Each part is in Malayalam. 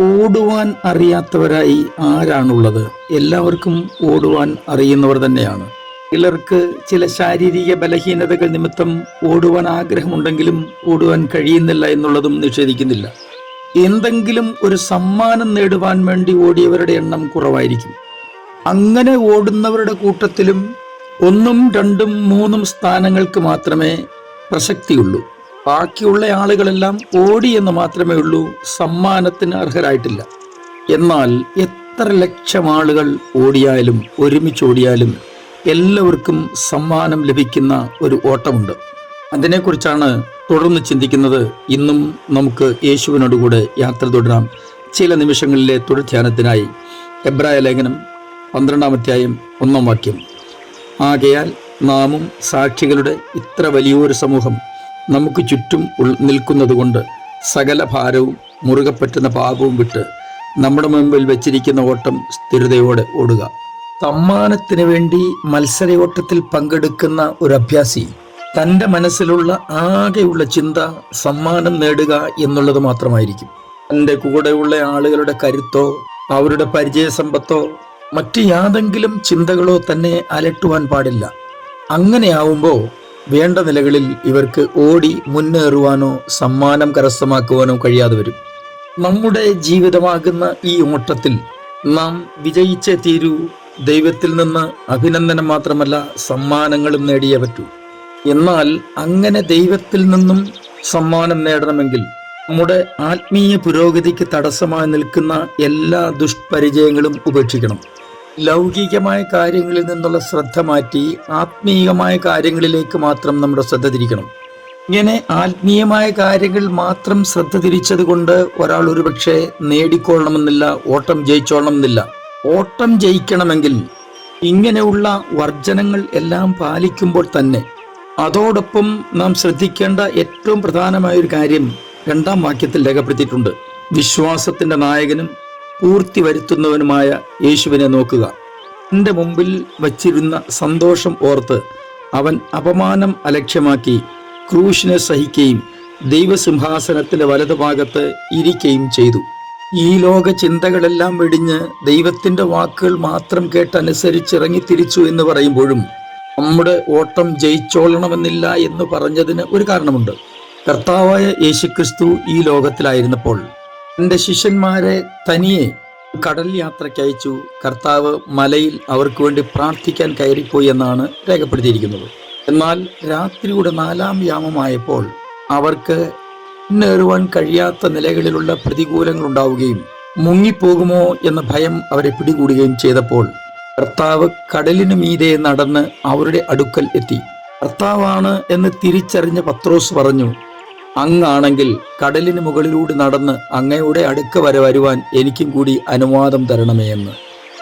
ഓടുവാൻ അറിയാത്തവരായി ആരാണുള്ളത്? എല്ലാവർക്കും ഓടുവാൻ അറിയുന്നവർ തന്നെയാണ്. ചിലർക്ക് ചില ശാരീരിക ബലഹീനതകൾ നിമിത്തം ഓടുവാൻ ആഗ്രഹമുണ്ടെങ്കിലും ഓടുവാൻ കഴിയുന്നില്ല എന്നുള്ളതും നിഷേധിക്കുന്നില്ല. എന്തെങ്കിലും ഒരു സമ്മാനം നേടുവാൻ വേണ്ടി ഓടിയവരുടെ എണ്ണം കുറവായിരിക്കും. അങ്ങനെ ഓടുന്നവരുടെ കൂട്ടത്തിലും ഒന്നും രണ്ടും മൂന്നും സ്ഥാനങ്ങൾക്ക് മാത്രമേ പ്രസക്തിയുള്ളൂ. ബാക്കിയുള്ള ആളുകളെല്ലാം ഓടി എന്ന് മാത്രമേ ഉള്ളൂ സമ്മാനത്തിന് അർഹരായിട്ടില്ല. എന്നാൽ എത്ര ലക്ഷം ആളുകൾ ഓടിയാലും ഒരുമിച്ച് ഓടിയാലും എല്ലാവർക്കും സമ്മാനം ലഭിക്കുന്ന ഒരു ഓട്ടമുണ്ട്. അതിനെക്കുറിച്ചാണ് തുടർന്ന് ചിന്തിക്കുന്നത് ഇന്നും നമുക്ക് യേശുവിനോടുകൂടെ യാത്ര തുടരാം. ചില നിമിഷങ്ങളിലെ തുടർ ധ്യാനത്തിനായി എബ്രായ ലേഖനം പന്ത്രണ്ടാം അധ്യായം ഒന്നാം വാക്യം. ആകയാൽ നാമും സാക്ഷികളുടെ ഇത്ര വലിയൊരു സമൂഹം നമുക്ക് ചുറ്റും നിൽക്കുന്നതുകൊണ്ട് സകല ഭാരവും മുറുകെ പറ്റുന്ന പാപവും വിട്ട് നമ്മുടെ മുമ്പിൽ വെച്ചിരിക്കുന്ന ഓട്ടം സ്ഥിരതയോടെ ഓടുക. സമ്മാനത്തിന് വേണ്ടി മത്സരയോട്ടത്തിൽ പങ്കെടുക്കുന്ന ഒരു അഭ്യാസി തന്റെ മനസ്സിലുള്ള ആകെയുള്ള ചിന്ത സമ്മാനം നേടുക എന്നുള്ളത് മാത്രമായിരിക്കും. തന്റെ കൂടെയുള്ള ആളുകളുടെ കരുത്തോ അവരുടെ പരിചയസമ്പത്തോ മറ്റ് യാതെങ്കിലും ചിന്തകളോ തന്നെ അലട്ടുവാൻ പാടില്ല. അങ്ങനെയാവുമ്പോൾ വേണ്ട നിലകളിൽ ഇവർക്ക് ഓടി മുന്നേറുവാനോ സമ്മാനം കരസ്ഥമാക്കുവാനോ കഴിയാതെ വരും. നമ്മുടെ ജീവിതമാകുന്ന ഈ ഓട്ടത്തിൽ നാം വിജയിച്ചേ തീരൂ. ദൈവത്തിൽ നിന്ന് അഭിനന്ദനം മാത്രമല്ല സമ്മാനങ്ങളും നേടിയേ പറ്റൂ. എന്നാൽ അങ്ങനെ ദൈവത്തിൽ നിന്നും സമ്മാനം നേടണമെങ്കിൽ നമ്മുടെ ആത്മീയ പുരോഗതിക്ക് തടസ്സമായി നിൽക്കുന്ന എല്ലാ ദുഷ്പരിചയങ്ങളും ഉപേക്ഷിക്കണം. ലൗകികമായ കാര്യങ്ങളിൽ നിന്നുള്ള ശ്രദ്ധ മാറ്റി ആത്മീയമായ കാര്യങ്ങളിലേക്ക് മാത്രം നമ്മുടെ ശ്രദ്ധ തിരിക്കണം. ഇങ്ങനെ ആത്മീയമായ കാര്യങ്ങൾ മാത്രം ശ്രദ്ധ തിരിച്ചത് കൊണ്ട് ഒരാൾ ഒരുപക്ഷെ നേടിക്കൊള്ളണമെന്നില്ല ഓട്ടം ജയിച്ചോളണമെന്നില്ല. ഓട്ടം ജയിക്കണമെങ്കിൽ ഇങ്ങനെയുള്ള വർജനങ്ങൾ എല്ലാം പാലിക്കുമ്പോൾ തന്നെ അതോടൊപ്പം നാം ശ്രദ്ധിക്കേണ്ട ഏറ്റവും പ്രധാനമായ ഒരു കാര്യം രണ്ടാം വാക്യത്തിൽ രേഖപ്പെടുത്തിയിട്ടുണ്ട്. വിശ്വാസത്തിന്റെ നായകനും പൂർത്തി വരുത്തുന്നവനുമായ യേശുവിനെ നോക്കുക. എന്റെ മുമ്പിൽ വച്ചിരുന്ന സന്തോഷം ഓർത്ത് അവൻ അപമാനം അലക്ഷ്യമാക്കി ക്രൂശിനെ സഹിക്കുകയും ദൈവസിംഹാസനത്തിന്റെ വലതുഭാഗത്ത് ഇരിക്കുകയും ചെയ്തു. ഈ ലോക ചിന്തകളെല്ലാം വെടിഞ്ഞ് ദൈവത്തിന്റെ വാക്കുകൾ മാത്രം കേട്ടനുസരിച്ചിറങ്ങി തിരിച്ചു എന്ന് പറയുമ്പോഴും നമ്മുടെ ഓട്ടം ജയിച്ചോളണമെന്നില്ല എന്ന് പറഞ്ഞതിന് ഒരു കാരണമുണ്ട്. കർത്താവായ യേശുക്രിസ്തു ഈ ലോകത്തിലായിരുന്നപ്പോൾ തന്റെ ശിഷ്യന്മാരെ തനിയെ കടൽ യാത്രയ്ക്ക് അയച്ചു കർത്താവ് മലയിൽ അവർക്ക് വേണ്ടി പ്രാർത്ഥിക്കാൻ കയറിപ്പോയി എന്നാണ് രേഖപ്പെടുത്തിയിരിക്കുന്നത്. എന്നാൽ രാത്രിയുടെ നാലാം യാമമായപ്പോൾ അവർക്ക് മുന്നേറുവാൻ കഴിയാത്ത നിലകളിലുള്ള പ്രതികൂലങ്ങൾ ഉണ്ടാവുകയും മുങ്ങിപ്പോകുമോ എന്ന ഭയം അവരെ പിടികൂടുകയും ചെയ്തപ്പോൾ കർത്താവ് കടലിനു മീതെ നടന്ന് അവരുടെ അടുക്കൽ എത്തി. കർത്താവാണ് എന്ന് തിരിച്ചറിഞ്ഞ പത്രോസ് പറഞ്ഞു അങ്ങാണെങ്കിൽ കടലിന് മുകളിലൂടെ നടന്ന് അങ്ങയുടെ അടുക്ക വരെ വരുവാൻ എനിക്കും കൂടി അനുവാദം തരണമേ എന്ന്.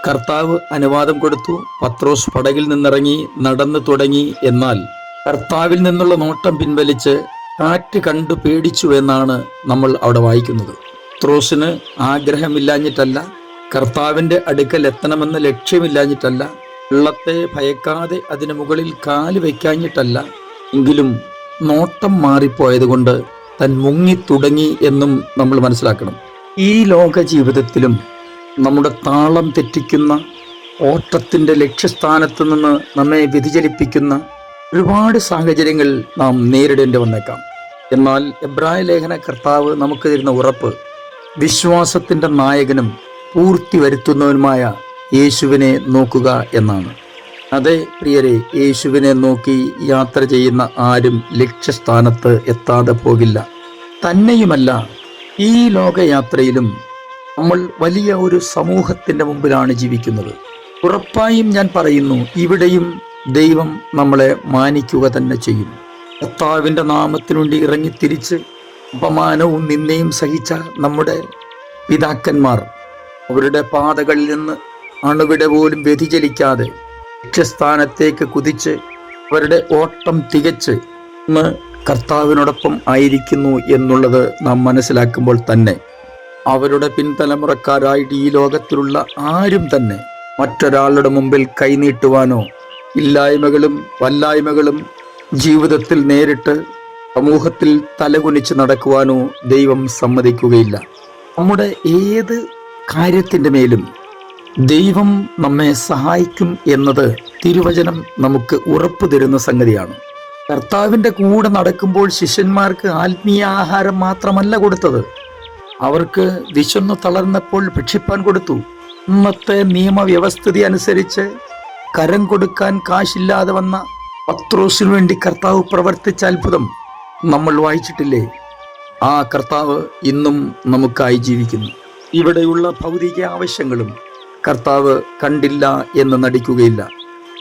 കർത്താവ് അനുവാദം കൊടുത്തു പത്രോസ് പടകിൽ നിന്നിറങ്ങി നടന്നു തുടങ്ങി എന്നാൽ കർത്താവിൽ നിന്നുള്ള നോട്ടം പിൻവലിച്ച് കാറ്റ് കണ്ടു പേടിച്ചു എന്നാണ് നമ്മൾ അവിടെ വായിക്കുന്നത്. പത്രോസിന് ആഗ്രഹമില്ലാഞ്ഞിട്ടല്ല കർത്താവിന്റെ അടുക്കൽ എത്തണമെന്ന ലക്ഷ്യമില്ലാഞ്ഞിട്ടല്ല വെള്ളത്തെ ഭയക്കാതെ അതിനു മുകളിൽ കാൽ വയ്ക്കാഞ്ഞിട്ടല്ല എങ്കിലും നോട്ടം മാറിപ്പോയതുകൊണ്ട് താൻ മുങ്ങി തുടങ്ങി എന്നും നമ്മൾ മനസ്സിലാക്കണം. ഈ ലോക ജീവിതത്തിലും നമ്മുടെ താളം തെറ്റിക്കുന്ന ഓട്ടത്തിന്റെ ലക്ഷ്യസ്ഥാനത്ത് നിന്ന് നമ്മെ വ്യതിചലിപ്പിക്കുന്ന ഒരുപാട് സാഹചര്യങ്ങൾ നാം നേരിടേണ്ടി വന്നേക്കാം. എന്നാൽ എബ്രായ ലേഖന കർത്താവ് നമുക്ക് തരുന്ന ഉറപ്പ് വിശ്വാസത്തിന്റെ നായകനും പൂർത്തി വരുത്തുന്നവനുമായ യേശുവിനെ നോക്കുക എന്നാണ്. അതെ പ്രിയരെ യേശുവിനെ നോക്കി യാത്ര ചെയ്യുന്ന ആരും ലക്ഷ്യസ്ഥാനത്ത് എത്താതെ പോകില്ല. തന്നെയുമല്ല ഈ ലോകയാത്രയിലും നമ്മൾ വലിയ ഒരു സമൂഹത്തിന്റെ മുമ്പിലാണ് ജീവിക്കുന്നത്. ഉറപ്പായും ഞാൻ പറയുന്നു ഇവിടെയും ദൈവം നമ്മളെ മാനിക്കുക തന്നെ ചെയ്യും. കർത്താവിന്റെ നാമത്തിനുണ്ടി ഇറങ്ങി തിരിച്ച് അപമാനവും നിന്നയും സഹിച്ച നമ്മുടെ പിതാക്കന്മാർ അവരുടെ പാതകളിൽ നിന്ന് അണുവിടെ പോലും വ്യതിചലിക്കാതെ ലക്ഷ്യസ്ഥാനത്തേക്ക് കുതിച്ച് അവരുടെ ഓട്ടം തികച്ച് ഇന്ന് കർത്താവിനോടൊപ്പം ആയിരിക്കുന്നു എന്നുള്ളത് നാം മനസ്സിലാക്കുമ്പോൾ തന്നെ അവരുടെ പിൻതലമുറക്കാരായിട്ട് ഈ ലോകത്തിലുള്ള ആരും തന്നെ മറ്റൊരാളുടെ മുമ്പിൽ കൈനീട്ടുവാനോ ഇല്ലായ്മകളും വല്ലായ്മകളും ജീവിതത്തിൽ നേരിട്ട് സമൂഹത്തിൽ തലകുനിച്ച് നടക്കുവാനോ ദൈവം സമ്മതിക്കുകയില്ല. നമ്മുടെ ഏത് കാര്യത്തിന്റെ മേലും ദൈവം നമ്മെ സഹായിക്കും എന്നത് തിരുവചനം നമുക്ക് ഉറപ്പു തരുന്ന സംഗതിയാണ്. കർത്താവിന്റെ കൂടെ നടക്കുമ്പോൾ ശിഷ്യന്മാർക്ക് ആത്മീയ ആഹാരം മാത്രമല്ല കൊടുത്തത്. അവർക്ക് വിശന്നു തളർന്നപ്പോൾ ഭക്ഷിപ്പാൻ കൊടുത്തു. ഇന്നത്തെ നിയമവ്യവസ്ഥിതി അനുസരിച്ച് കരം കൊടുക്കാൻ കാശില്ലാതെ വന്ന പത്രോസിനു വേണ്ടി കർത്താവ് പ്രവർത്തിച്ച അത്ഭുതം നമ്മൾ വായിച്ചിട്ടില്ലേ? ആ കർത്താവ് ഇന്നും നമുക്കായി ജീവിക്കുന്നു. ഇവിടെയുള്ള ഭൗതിക ആവശ്യങ്ങളും കർത്താവ് കണ്ടില്ല എന്ന് നടിക്കുകയില്ല.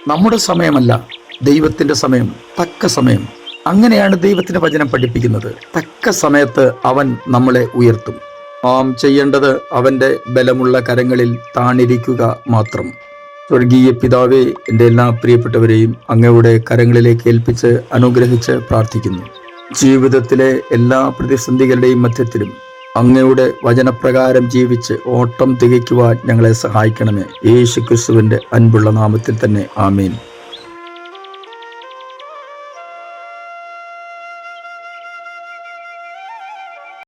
നമ്മുടെ സമയമല്ല ദൈവത്തിന്റെ സമയം തക്ക സമയം. അങ്ങനെയാണ് ദൈവത്തിന്റെ വചനം പഠിപ്പിക്കുന്നത്. തക്ക സമയത്ത് അവൻ നമ്മളെ ഉയർത്തും. നാം ചെയ്യേണ്ടത് അവന്റെ ബലമുള്ള കരങ്ങളിൽ താണിരിക്കുക മാത്രം. സ്വർഗീയ പിതാവേ എന്റെ എല്ലാ പ്രിയപ്പെട്ടവരെയും അങ്ങയുടെ കരങ്ങളിലേക്ക് ഏൽപ്പിച്ച് അനുഗ്രഹിച്ച് പ്രാർത്ഥിക്കുന്നു. ജീവിതത്തിലെ എല്ലാ പ്രതിസന്ധികളുടെയും മധ്യത്തിലും അങ്ങയുടെ വചനപ്രകാരം ജീവിച്ച് ഓട്ടം തികയ്ക്കുവാൻ ഞങ്ങളെ സഹായിക്കണമേ. യേശു ക്രിസ്തുവിന്റെ അൻപുള്ള നാമത്തിൽ തന്നെ ആമീൻ.